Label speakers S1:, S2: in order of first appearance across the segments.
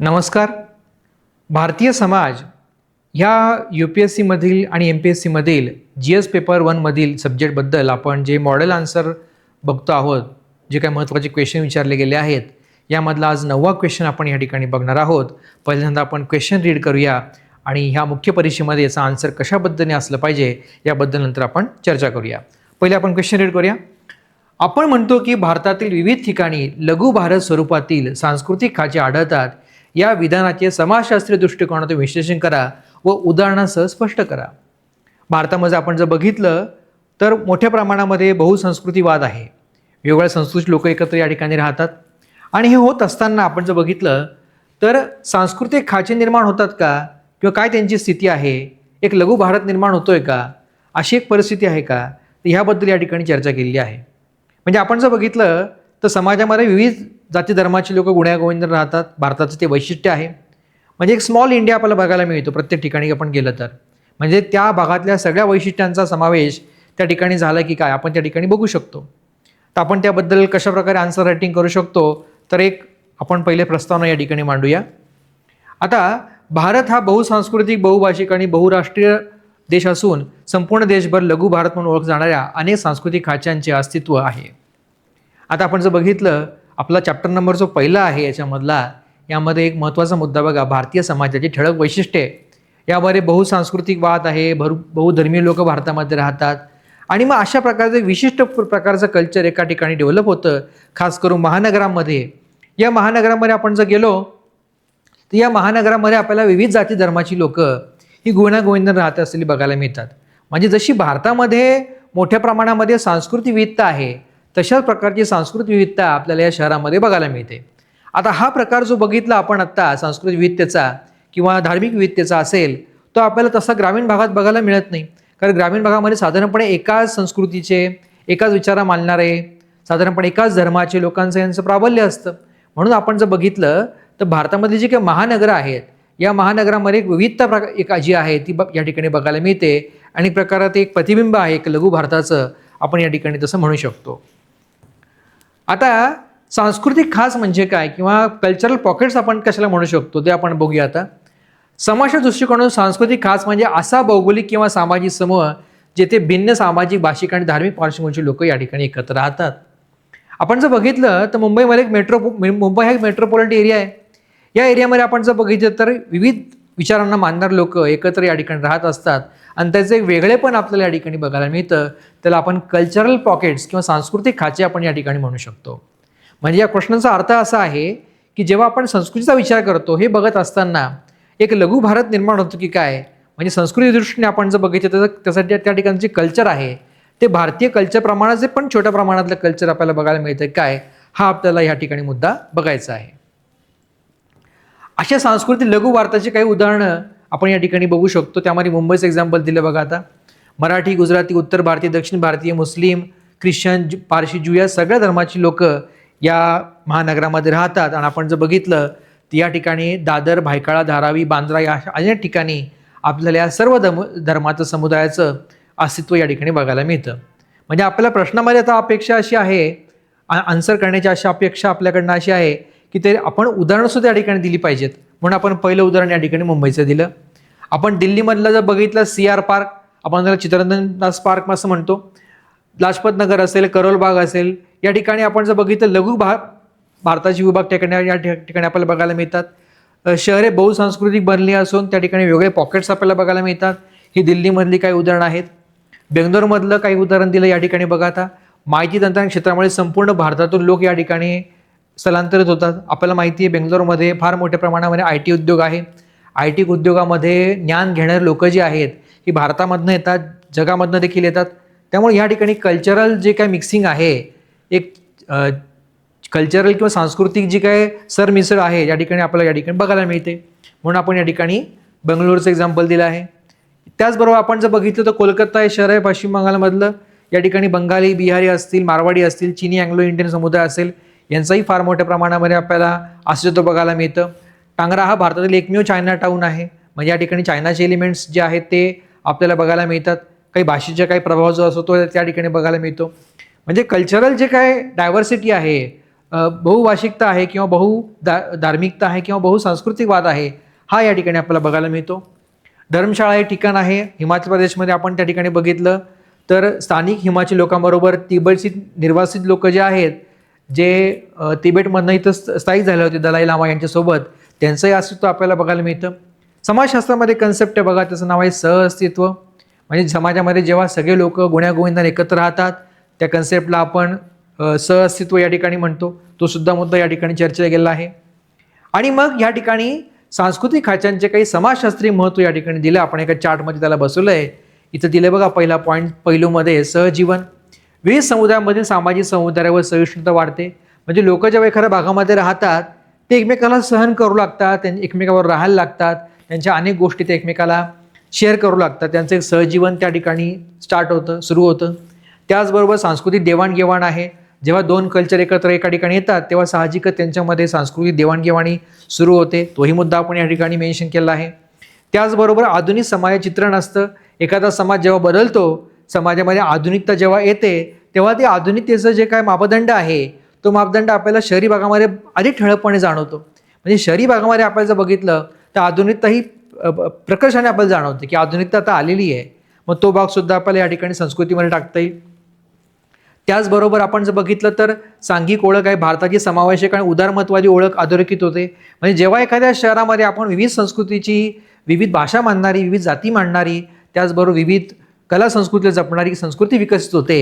S1: नमस्कार. भारतीय समाज ह्या you P S सीमधील आणि एम पी एस सीमधील जी एस पेपर वनमधील सब्जेक्टबद्दल आपण जे मॉडेल आन्सर बघतो आहोत जे काही महत्त्वाचे क्वेश्चन विचारले गेले आहेत यामधला आज नववा क्वेश्चन आपण या ठिकाणी बघणार आहोत. पहिल्यांदा आपण क्वेश्चन रीड करूया आणि ह्या मुख्य परीक्षेमध्ये याचा आन्सर कशा पद्धतीने असलं पाहिजे याबद्दल नंतर आपण चर्चा करूया. पहिले आपण क्वेश्चन रीड करूया. आपण म्हणतो की भारतातील विविध ठिकाणी लघु भारत स्वरूपातील सांस्कृतिक खाचे आढळतात. या विधानाचे समाजशास्त्रीय दृष्टिकोनातून विश्लेषण करा व उदाहरणासह स्पष्ट करा. भारतामध्ये आपण जर बघितलं तर मोठ्या प्रमाणामध्ये बहुसंस्कृतीवाद आहे. वेगवेगळ्या संस्कृती लोक एकत्र या ठिकाणी राहतात. आणि हे होत असताना आपण जर बघितलं तर सांस्कृतिक खाचे निर्माण होतात का? किंवा काय त्यांची स्थिती आहे? एक लघु भारत निर्माण होतोय का? अशी एक परिस्थिती आहे का? तर ह्याबद्दल या ठिकाणी चर्चा केलेली आहे. म्हणजे आपण जर बघितलं तर समाजामध्ये विविध जाती धर्माचे लोक गुण्यागोविंद राहतात. भारताचं ते वैशिष्ट्य आहे. म्हणजे एक स्मॉल इंडिया आपल्याला बघायला मिळतो. प्रत्येक ठिकाणी आपण गेलं तर. म्हणजे त्या भागातल्या सगळ्या वैशिष्ट्यांचा समावेश त्या ठिकाणी झाला की काय? आपण त्या ठिकाणी बघू शकतो. तर आपण त्याबद्दल कशाप्रकारे आन्सर रायटिंग करू शकतो? तर एक आपण पहिले प्रस्तावना या ठिकाणी मांडूया. आता भारत हा बहुसांस्कृतिक बहुभाषिक आणि बहुराष्ट्रीय देश असून संपूर्ण देशभर लघु भारत म्हणून ओळख जाणाऱ्या अनेक सांस्कृतिक खाच्यांचे अस्तित्व आहे. आता आपण जर बघितलं आपला चॅप्टर नंबर जो पहिला आहे याच्यामधला यामध्ये एक महत्त्वाचा मुद्दा बघा भारतीय समाजाची ठळक वैशिष्ट्ये. यामध्ये बहुसांस्कृतिक वाद आहे भर बहुधर्मीय लोक भारतामध्ये राहतात. आणि मग अशा प्रकारचं विशिष्ट प्रकारचं कल्चर एका ठिकाणी डेव्हलप होतं खास करून महानगरामध्ये. या महानगरामध्ये आपण जर गेलो तर या महानगरामध्ये आपल्याला विविध जाती धर्माची लोक ही गुण्यागोविंद राहत असलेली बघायला मिळतात. म्हणजे जशी भारतामध्ये मोठ्या प्रमाणामध्ये सांस्कृतिक विविधता आहे तशाच प्रकारची सांस्कृतिक विविधता आपल्याला या शहरामध्ये बघायला मिळते. आता हा प्रकार जो बघितला आपण आत्ता सांस्कृतिक विविधतेचा किंवा धार्मिक विविधतेचा असेल तो आपल्याला तसा ग्रामीण भागात बघायला मिळत नाही. कारण ग्रामीण भागामध्ये साधारणपणे एकाच संस्कृतीचे एकाच विचारा मानणारे साधारणपणे एकाच धर्माचे लोकांचं यांचं प्राबल्य असतं. म्हणून आपण जर बघितलं तर भारतामध्ये जी काही महानगरं आहेत या महानगरामध्ये एक विविधता प्रकार एक जी आहे ती ब या ठिकाणी बघायला मिळते. आणि प्रकारात एक प्रतिबिंब आहे एक लघु भारताचं आपण या ठिकाणी तसं म्हणू शकतो. आता सांस्कृतिक खास म्हणजे काय किंवा कल्चरल पॉकेट्स आपण कशाला म्हणू शकतो ते आपण बघूया आता. समाजाच्या दृष्टिकोनातून सांस्कृतिक खास म्हणजे असा भौगोलिक किंवा सामाजिक समूह जेथे भिन्न सामाजिक भाषिक आणि धार्मिक पार्श्वभूमीचे लोक या ठिकाणी एकत्र राहतात. आपण जर बघितलं तर मुंबईमध्ये एक मेट्रो मुंबई हा एक मेट्रोपॉलिटन एरिया आहे. या एरियामध्ये आपण जर बघितलं तर विविध विचारांना मानणारे लोक एकत्र या ठिकाणी राहत असतात. आणि त्याचं एक वेगळेपण आपल्याला या ठिकाणी बघायला मिळतं. त्याला आपण कल्चरल पॉकेट्स किंवा सांस्कृतिक खाचे आपण या ठिकाणी म्हणू शकतो. म्हणजे या प्रश्नाचा अर्थ असा आहे की जेव्हा आपण संस्कृतीचा विचार करतो हे बघत असताना एक लघु भारत निर्माण होतो की काय? म्हणजे संस्कृती दृष्टीने आपण जर बघितलं तर त्यासाठी त्या ठिकाणचं जे कल्चर आहे ते भारतीय कल्चरप्रमाणाचे पण छोट्या प्रमाणातलं कल्चर आपल्याला बघायला मिळतं काय हा आपल्याला ह्या ठिकाणी मुद्दा बघायचा आहे. अशा सांस्कृतिक लघु भारताची काही उदाहरणं आपण या ठिकाणी बघू शकतो. त्यामध्ये मुंबईचं एक्झाम्पल दिलं बघा आता. मराठी गुजराती उत्तर भारतीय दक्षिण भारतीय मुस्लिम ख्रिश्चन जु- पारशी जू या सगळ्या धर्माची लोक या महानगरामध्ये राहतात. आणि आपण जर बघितलं तर या ठिकाणी दादर भायकाळा धारावी बांद्रा या अशा अनेक ठिकाणी आपल्याला या सर्व धर्म धर्माचं समुदायाचं अस्तित्व या ठिकाणी बघायला मिळतं. म्हणजे आपल्या प्रश्नामध्ये आता अपेक्षा अशी आहे आन्सर करण्याची अशी अपेक्षा आपल्याकडनं अशी आहे की ते आपण उदाहरणंसुद्धा या ठिकाणी दिली पाहिजेत. म्हणून आपण पहिलं उदाहरण या ठिकाणी मुंबईचं दिलं. आपण दिल्लीमधलं जर बघितलं सी आर पार्क आपण त्याला चित्ररंजन दास पार्क असं म्हणतो. लाजपत नगर असेल करोल बाग असेल या ठिकाणी आपण जर बघितलं लघु भा भारताची विभाग ठिकाणी या ठिकाणी आपल्याला बघायला मिळतात. शहरे बहुसांस्कृतिक बनली असून त्या ठिकाणी वेगळे पॉकेट्स आपल्याला बघायला मिळतात. ही दिल्लीमधली काही उदाहरणं आहेत. बेंगलोरमधलं काही उदाहरण दिलं या ठिकाणी बघा आता. माहिती तंत्रज्ञान क्षेत्रामुळे संपूर्ण भारतातून लोक या ठिकाणी स्थलांतरित होतात. आपल्याला माहिती आहे बेंगलोरमध्ये फार मोठ्या प्रमाणामध्ये आय टी उद्योग आहे. आय टी उद्योगामध्ये ज्ञान घेणारे लोक जे आहेत ही भारतामधनं येतात जगामधनं देखील येतात. त्यामुळे या ठिकाणी कल्चरल जे काय मिक्सिंग आहे एक कल्चरल किंवा सांस्कृतिक जी काय सरमिसळ आहे या ठिकाणी आपल्याला या ठिकाणी बघायला मिळते. म्हणून आपण या ठिकाणी बंगलोरचं एक्झाम्पल दिलं आहे. त्याचबरोबर आपण जर बघितलं तर कोलकाता हे शहर आहे पश्चिम बंगालमधलं. या ठिकाणी बंगाली बिहारी असतील मारवाडी असतील चिनी अँग्लो इंडियन समुदाय असेल यांचाही फार मोठ्या प्रमाणामध्ये आपल्याला अस्तित्व बघायला मिळतं. टांगरा हा भारतातील एकमेव चायना टाऊन आहे. म्हणजे या ठिकाणी चायनाचे एलिमेंट्स जे आहेत ते आपल्याला बघायला मिळतात. काही भाषेचा काही प्रभाव जो असतो तो त्या ठिकाणी बघायला मिळतो. म्हणजे कल्चरल जे काय डायव्हर्सिटी आहे बहुभाषिकता आहे किंवा बहु दा धार्मिकता आहे किंवा बहुसांस्कृतिकवाद आहे हा या ठिकाणी आपल्याला बघायला मिळतो. धर्मशाळा हे ठिकाण आहे. हिमाचल प्रदेशमध्ये आपण त्या ठिकाणी बघितलं. तर स्थानिक हिमाचल लोकांबरोबर तिबेटची निर्वासित लोक जे आहेत जे तिबेटमधनं इथं स्थायिक झाले होते दलाई लामा यांच्यासोबत त्यांचंही अस्तित्व आपल्याला बघायला मिळतं. समाजशास्त्रामध्ये कन्सेप्ट आहे बघा त्याचं नाव आहे सहअस्तित्व. म्हणजे समाजामध्ये जेव्हा सगळे लोक गुण्यागोविंदाने एकत्र राहतात त्या कन्सेप्टला आपण सहअस्तित्व या ठिकाणी म्हणतो. तो सुद्धा मुद्दा या ठिकाणी चर्चेला गेला आहे. आणि मग या ठिकाणी सांस्कृतिक खात्यांचे काही समाजशास्त्रीय महत्त्व या ठिकाणी दिलं. आपण एका चार्टमध्ये त्याला बसवलं आहे. इथं दिलं बघा पहिला पॉईंट पैलूमध्ये सहजीवन. विविध समुदायामधील सामाजिक समुदायावर सहिष्णुता वाढते. म्हणजे लोक जेव्हा एखाद्या भागामध्ये राहतात ते एकमेकाला सहन करू लागतात त्यांनी एकमेकावर राहायला लागतात. त्यांच्या अनेक गोष्टी ते एकमेकाला शेअर करू लागतात. त्यांचं एक सहजीवन त्या ठिकाणी स्टार्ट होतं सुरू होतं. त्याचबरोबर सांस्कृतिक देवाणघेवाण आहे. जेव्हा दोन कल्चर एकत्र एका ठिकाणी येतात तेव्हा साहजिकच त्यांच्यामध्ये सांस्कृतिक देवाणघेवाणी सुरू होते. तोही मुद्दा आपण या ठिकाणी मेन्शन केला आहे. त्याचबरोबर आधुनिक समाज चित्रण असतं. एखादा समाज जेव्हा बदलतो समाजामध्ये आधुनिकता जेव्हा येते तेव्हा ते आधुनिकतेचं जे काय मापदंड आहे तो मापदंड आपल्याला शहरी भागामध्ये अधिक ठळकपणे जाणवतो. म्हणजे शहरी भागामध्ये आपल्याला जर बघितलं तर आधुनिकता ही प्रकर्षाने आपल्याला जाणवते की आधुनिकता आता आलेली आहे. मग तो भागसुद्धा आपल्याला या ठिकाणी संस्कृतीमध्ये टाकता येईल. त्याचबरोबर आपण जर बघितलं तर सांघिक ओळख आहे भारताची समावेशक आणि उदारमतवादी ओळख अधोरेखित होते. म्हणजे जेव्हा एखाद्या शहरामध्ये आपण विविध संस्कृतीची विविध भाषा मांडणारी विविध जाती मांडणारी त्याचबरोबर विविध कला संस्कृतीला जपणारी संस्कृती विकसित होते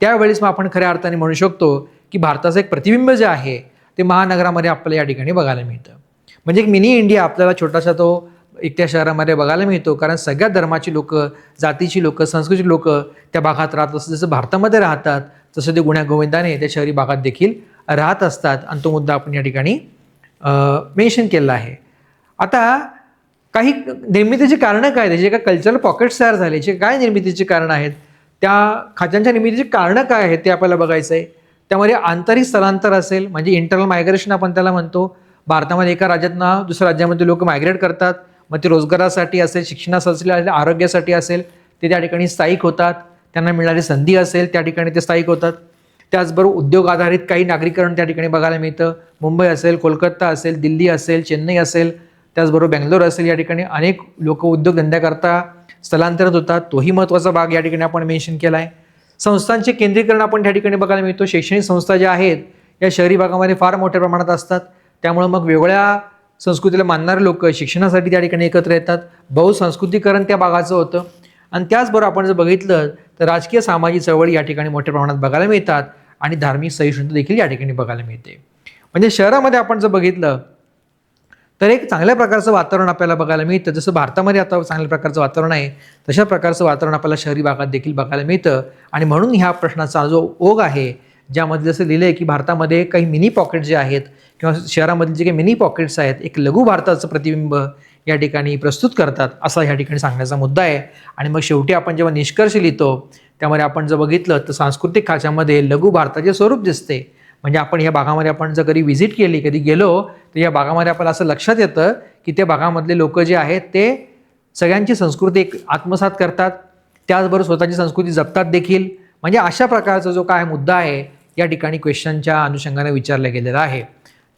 S1: त्यावेळेस मग आपण खऱ्या अर्थाने म्हणू शकतो की भारताचं एक प्रतिबिंब जे आहे ते महानगरामध्ये आपल्याला या ठिकाणी बघायला मिळतं. म्हणजे एक मिनी इंडिया आपल्याला छोटासा तो एक त्या शहरामध्ये बघायला मिळतो. कारण सगळ्या धर्माची लोक जातीची लोक संस्कृतीची लोक त्या भागात राहत असतात. जसं भारतामध्ये राहतात तसं ते गुण्यागोविंदाने त्या शहरी भागात देखील राहत असतात. आणि तो मुद्दा आपण या ठिकाणी मेन्शन केलेला आहे. आता काही निर्मितीची कारणं काय त्याचे काय कल्चरल पॉकेट्स तयार झाले. जे काय निर्मितीची कारणं आहेत? त्या खात्यांच्या निर्मितीची कारणं काय आहेत ते आपल्याला बघायचं आहे त्यामध्ये आंतरिक स्थलांतर असेल म्हणजे इंटरनल मायग्रेशन आपण त्याला म्हणतो. भारतामध्ये एका राज्यातनं दुसऱ्या राज्यामध्ये लोक मायग्रेट करतात. मग ते रोजगारासाठी असेल शिक्षणासाठी असेल आरोग्यासाठी असेल ते त्या ठिकाणी स्थायिक होतात. त्यांना मिळणारी संधी असेल त्या ठिकाणी ते स्थायिक होतात. त्याचबरोबर उद्योग आधारित काही नागरीकरण त्या ठिकाणी बघायला मिळतं. मुंबई असेल कोलकाता असेल दिल्ली असेल चेन्नई असेल त्याचबरोबर बेंगलोर असेल या ठिकाणी अनेक लोक उद्योगधंद्याकरता स्थलांतरित होतात. तोही महत्त्वाचा भाग या ठिकाणी आपण मेन्शन केला आहे संस्थांचे केंद्रीकरण आपण त्या ठिकाणी बघायला मिळतो. शैक्षणिक संस्था ज्या आहेत या शहरी भागामध्ये फार मोठ्या प्रमाणात असतात. त्यामुळं मग वेगळ्या संस्कृतीला मानणारे लोक शिक्षणासाठी त्या ठिकाणी एकत्र येतात. बहुसंस्कृतीकरण त्या भागाचं होतं. आणि त्याचबरोबर आपण जर बघितलं तर राजकीय सामाजिक चळवळी या ठिकाणी मोठ्या प्रमाणात बघायला मिळतात. आणि धार्मिक सहिष्णुता देखील या ठिकाणी बघायला मिळते. म्हणजे शहरामध्ये आपण जर बघितलं तर एक चांगल्या प्रकारचं वातावरण आपल्याला बघायला मिळतं. जसं भारतामध्ये आता चांगल्या प्रकारचं वातावरण आहे तशा प्रकारचं वातावरण आपल्याला शहरी भागात देखील बघायला मिळतं. आणि म्हणून ह्या प्रश्नाचा जो ओघ आहे ज्यामध्ये जसं लिहिलं आहे की भारतामध्ये काही मिनी पॉकेट जे आहेत किंवा शहरामधील जे काही मिनी पॉकेट्स आहेत एक लघु भारताचं प्रतिबिंब या ठिकाणी प्रस्तुत करतात असा ह्या ठिकाणी सांगण्याचा मुद्दा आहे. आणि मग शेवटी आपण जेव्हा निष्कर्ष लिहितो त्यामध्ये आपण जर बघितलं तर सांस्कृतिक खाच्यामध्ये लघु भारताचे स्वरूप दिसते. म्हणजे आपण या भागामध्ये आपण जर कधी व्हिजिट केली कधी गेलो तर या भागामध्ये आपल्याला असं लक्षात येतं की त्या भागामधले लोक जे आहेत ते सगळ्यांची संस्कृती एक आत्मसात करतात. त्याचबरोबर स्वतःची संस्कृती जपतात देखील. म्हणजे अशा प्रकारचा जो काय मुद्दा आहे या ठिकाणी क्वेश्चनच्या अनुषंगाने विचारला गेलेला आहे.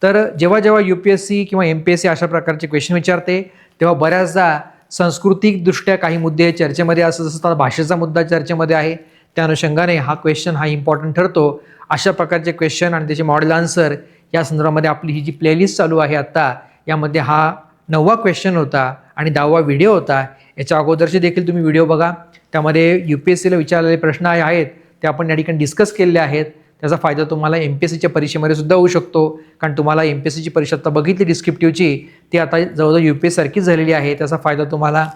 S1: तर जेव्हा जेव्हा यू पी एस सी किंवा एम पी एस सी अशा प्रकारचे क्वेश्चन विचारते तेव्हा बऱ्याचदा सांस्कृतिकदृष्ट्या काही मुद्दे चर्चेमध्ये असं जसं तर भाषेचा मुद्दा चर्चेमध्ये आहे. त्या अनुषंगाने हा क्वेश्चन हा इम्पॉर्टंट ठरतो. अशा प्रकारचे क्वेश्चन आणि त्याचे मॉडेल आन्सर या संदर्भामध्ये आपली ही जी प्लेलिस्ट चालू आहे आत्ता यामध्ये हा नववा क्वेश्चन होता आणि दहावा व्हिडिओ होता. याच्या अगोदरचे देखील तुम्ही व्हिडिओ बघा. त्यामध्ये यू पी एस सीला विचारलेले प्रश्न आहे आहेत. ते आपण या ठिकाणी डिस्कस केलेले आहेत. त्याचा फायदा तुम्हाला एम पी एस सीच्या परीक्षेमध्ये सुद्धा होऊ शकतो. कारण तुम्हाला एम पी एस सीची परीक्षा आता बघितली डिस्क्रिप्टिव्हची ती आता जवळजवळ यू पी एस सारखीच झालेली आहे. त्याचा फायदा तुम्हाला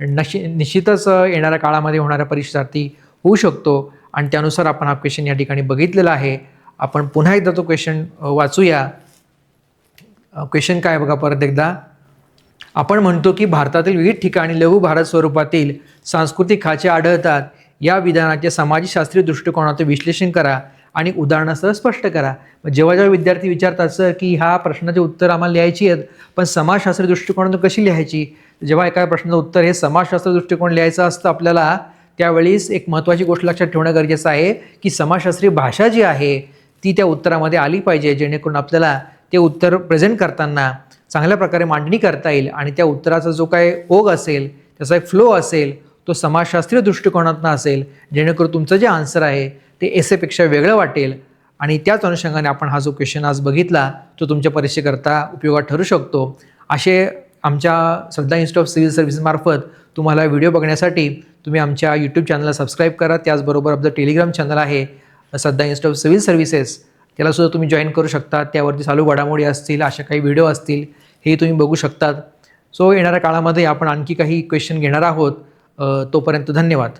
S1: नशी निश्चितच येणाऱ्या काळामध्ये होणाऱ्या परीक्षार्थी होऊ शकतो. आणि त्यानुसार आपण हा क्वेश्चन या ठिकाणी बघितलेला आहे. आपण पुन्हा एकदा तो क्वेश्चन वाचूया. क्वेश्चन काय बघा परत एकदा. आपण म्हणतो की भारतातील विविध ठिकाणी लघु भारत स्वरूपातील सांस्कृतिक खाचे आढळतात. या विधानाचे समाजशास्त्रीय दृष्टिकोनातून विश्लेषण करा. आणि उदाहरणासह स्पष्ट करा. मग जेव्हा जेव्हा विद्यार्थी विचारतात सर की ह्या प्रश्नाचे उत्तर आम्हाला लिहायची आहेत पण समाजशास्त्रीय दृष्टिकोनातून कशी लिहायची? जेव्हा एका प्रश्नाचं उत्तर हे समाजशास्त्र दृष्टिकोन लिहायचं असतं आपल्याला त्यावेळीस एक महत्त्वाची गोष्ट लक्षात ठेवणं गरजेचं आहे की समाजशास्त्रीय भाषा जी आहे ती त्या उत्तरामध्ये आली पाहिजे जेणेकरून आपल्याला ते उत्तर प्रेझेंट करताना चांगल्या प्रकारे मांडणी करता येईल आणि त्या उत्तराचा जो काय ओघ असेल त्याचा एक फ्लो असेल तो समाजशास्त्रीय दृष्टिकोनातून असेल जेणेकरून तुमचं जे आन्सर आहे ते एसेपेक्षा वेगळं वाटेल. आणि त्याच अनुषंगाने आपण हा जो क्वेश्चन आज बघितला तो तुमच्या परीक्षेकरता उपयोगात ठरू शकतो. असे आमच्या श्रद्धा इन्स्टिट्यूट ऑफ सिव्हिल सर्व्हिसेसमार्फत तुम्हाला व्हिडिओ बघण्यासाठी तुम्ही आमच्या यूट्यूब चॅनलला सबस्क्राईब करा. त्याचबरोबर आपलं टेलिग्राम चॅनल आहे Shraddha institute of civil services त्यालासुद्धा तुम्ही जॉईन करू शकता. त्यावरती चालू घडामोडी असतील अशा काही व्हिडिओ असतील हे तुम्ही बघू शकतात. सो येणाऱ्या काळामध्ये आपण आणखी काही क्वेश्चन घेणार आहोत. तोपर्यंत धन्यवाद.